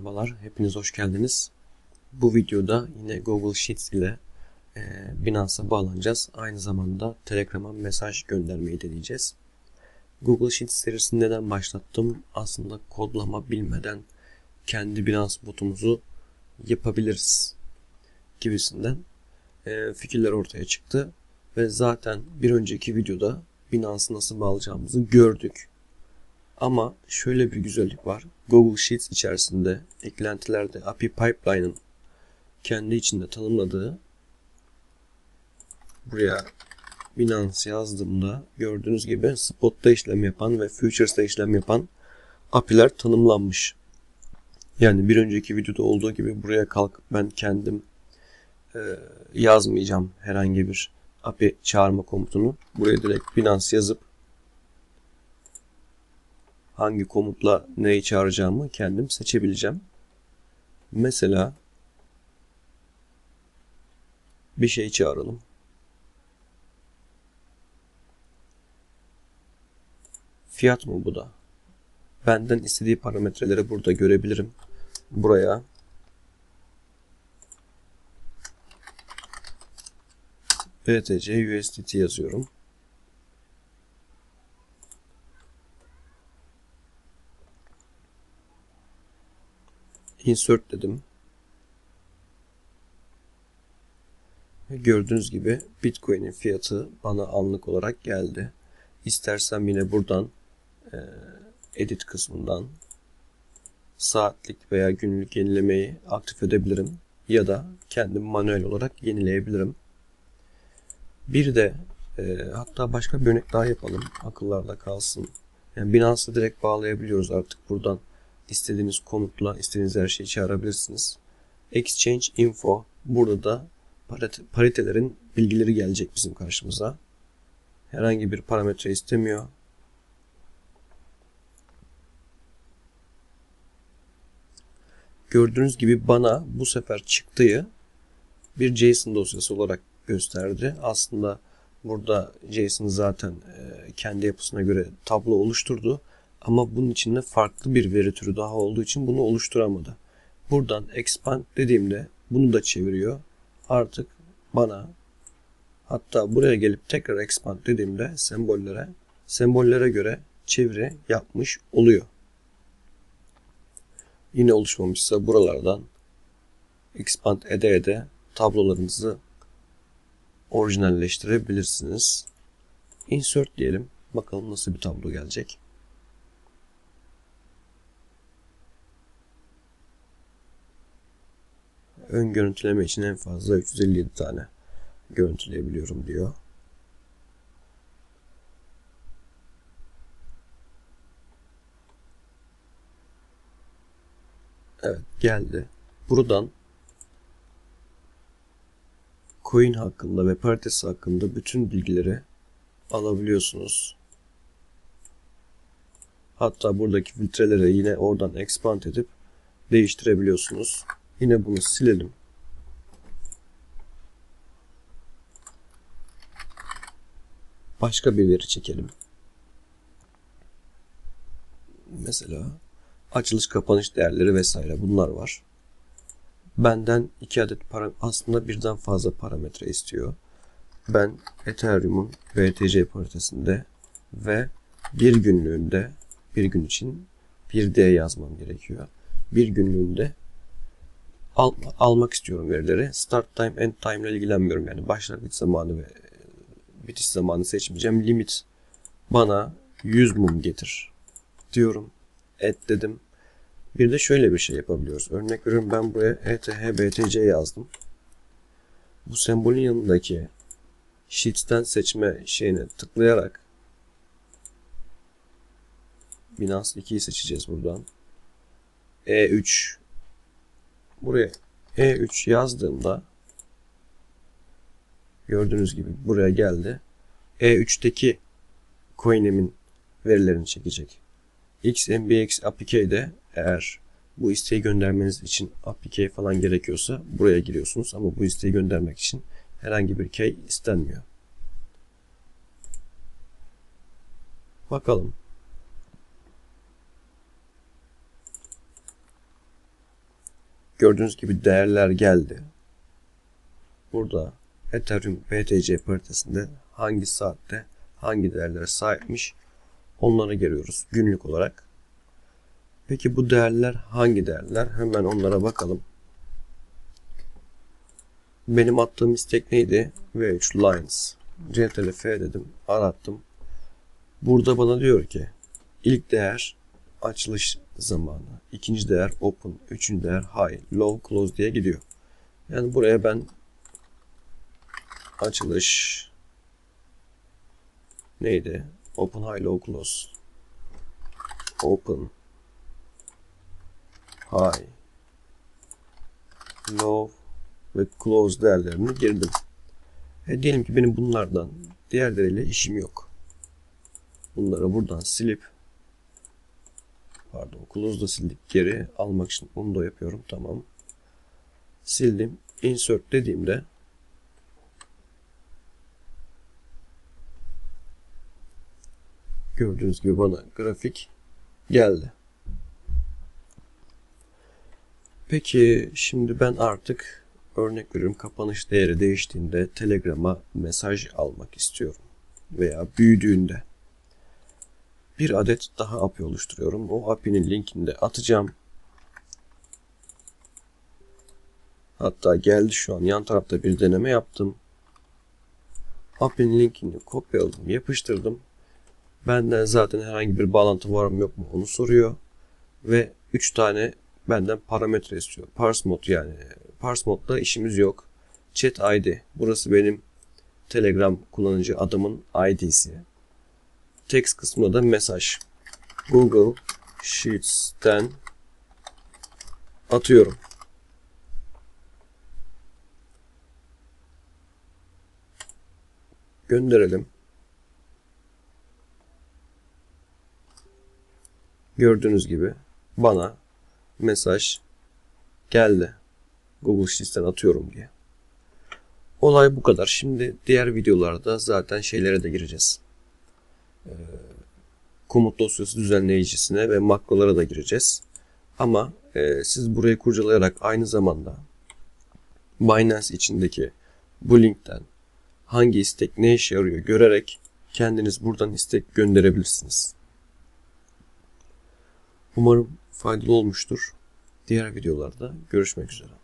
Merhabalar, hepiniz hoş geldiniz. Bu videoda yine Google Sheets ile e, Binance'a bağlanacağız. Aynı zamanda Telegram'a mesaj göndermeyi deneyeceğiz. Google Sheets serisini neden başlattım? Aslında kodlama bilmeden kendi Binance botumuzu yapabiliriz gibisinden e, fikirler ortaya çıktı. Ve zaten bir önceki videoda Binance'ı nasıl bağlayacağımızı gördük. Ama şöyle bir güzellik var. Google Sheets içerisinde eklentilerde API Pipeline'ın kendi içinde tanımladığı buraya Binance yazdığımda gördüğünüz gibi Spot'ta işlem yapan ve Futures'ta işlem yapan API'ler tanımlanmış. Yani bir önceki videoda olduğu gibi buraya kalkıp ben kendim e, yazmayacağım herhangi bir API çağırma komutunu. Buraya direkt Binance yazıp hangi komutla neyi çağıracağımı kendim seçebileceğim. Mesela bir şey çağıralım. Fiyat mı bu da? Benden istediği parametreleri burada görebilirim. Buraya BTC USDT yazıyorum. Insert dedim. Gördüğünüz gibi Bitcoin'in fiyatı bana anlık olarak geldi. İstersem yine buradan e, edit kısmından saatlik veya günlük yenilemeyi aktif edebilirim. Ya da kendim manuel olarak yenileyebilirim. Bir de e, hatta başka bir örnek daha yapalım. Akıllarda kalsın. Yani Binance'a direkt bağlayabiliyoruz artık buradan istediğiniz komutla istediğiniz her şeyi çağırabilirsiniz. Exchange info burada da paritelerin bilgileri gelecek bizim karşımıza. Herhangi bir parametre istemiyor. Gördüğünüz gibi bana bu sefer çıktığı bir JSON dosyası olarak gösterdi. Aslında burada JSON zaten kendi yapısına göre tablo oluşturdu. Ama bunun içinde farklı bir veri türü daha olduğu için bunu oluşturamadı. Buradan expand dediğimde bunu da çeviriyor. Artık bana hatta buraya gelip tekrar expand dediğimde sembollere sembollere göre çeviri yapmış oluyor. Yine oluşmamışsa buralardan expand ede ede tablolarınızı orijinalleştirebilirsiniz. Insert diyelim. Bakalım nasıl bir tablo gelecek. Ön görüntüleme için en fazla 357 tane görüntüleyebiliyorum diyor. Evet geldi. Buradan coin hakkında ve paritesi hakkında bütün bilgileri alabiliyorsunuz. Hatta buradaki filtreleri yine oradan expand edip değiştirebiliyorsunuz. Yine bunu silelim. Başka bir veri çekelim. Mesela açılış kapanış değerleri vesaire bunlar var. Benden iki adet para aslında birden fazla parametre istiyor. Ben Ethereum'un BTC paritesinde ve bir günlüğünde bir gün için bir D yazmam gerekiyor. Bir günlüğünde al, almak istiyorum verileri. Start time, end time ile ilgilenmiyorum. Yani başlangıç zamanı ve bitiş zamanı seçmeyeceğim. Limit bana 100 mum getir diyorum. Et dedim. Bir de şöyle bir şey yapabiliyoruz. Örnek veriyorum ben buraya ETH BTC yazdım. Bu sembolün yanındaki Sheets'ten seçme şeyine tıklayarak Binance 2'yi seçeceğiz buradan. E3 buraya E3 yazdığımda gördüğünüz gibi buraya geldi. E3'teki coin'imin verilerini çekecek. XMBX APK'de eğer bu isteği göndermeniz için APK falan gerekiyorsa buraya giriyorsunuz ama bu isteği göndermek için herhangi bir key istenmiyor. Bakalım Gördüğünüz gibi değerler geldi. Burada Ethereum BTC paritesinde hangi saatte hangi değerlere sahipmiş onları görüyoruz günlük olarak. Peki bu değerler hangi değerler? Hemen onlara bakalım. Benim attığım istek neydi? V3 Lines. CTRL F dedim. Arattım. Burada bana diyor ki ilk değer açılış zamanı. ikinci değer open. Üçüncü değer high. Low close diye gidiyor. Yani buraya ben açılış neydi? Open high low close. Open high low ve close değerlerini girdim. E diyelim ki benim bunlardan diğerleriyle işim yok. Bunları buradan silip pardon close da sildik geri almak için bunu da yapıyorum tamam. Sildim. Insert dediğimde gördüğünüz gibi bana grafik geldi. Peki şimdi ben artık örnek veriyorum kapanış değeri değiştiğinde Telegram'a mesaj almak istiyorum veya büyüdüğünde bir adet daha API oluşturuyorum. O API'nin linkini de atacağım. Hatta geldi şu an yan tarafta bir deneme yaptım. API'nin linkini kopyaladım, yapıştırdım. Benden zaten herhangi bir bağlantı var mı yok mu onu soruyor. Ve 3 tane benden parametre istiyor. Parse mod yani. Parse modda işimiz yok. Chat ID. Burası benim Telegram kullanıcı adımın ID'si. Text kısmında da mesaj. Google Sheets'ten atıyorum. Gönderelim. Gördüğünüz gibi bana mesaj geldi. Google Sheets'ten atıyorum diye. Olay bu kadar. Şimdi diğer videolarda zaten şeylere de gireceğiz. Komut dosyası düzenleyicisine ve makrolara da gireceğiz. Ama e, siz burayı kurcalayarak aynı zamanda Binance içindeki bu linkten hangi istek ne işe yarıyor görerek kendiniz buradan istek gönderebilirsiniz. Umarım faydalı olmuştur. Diğer videolarda görüşmek üzere.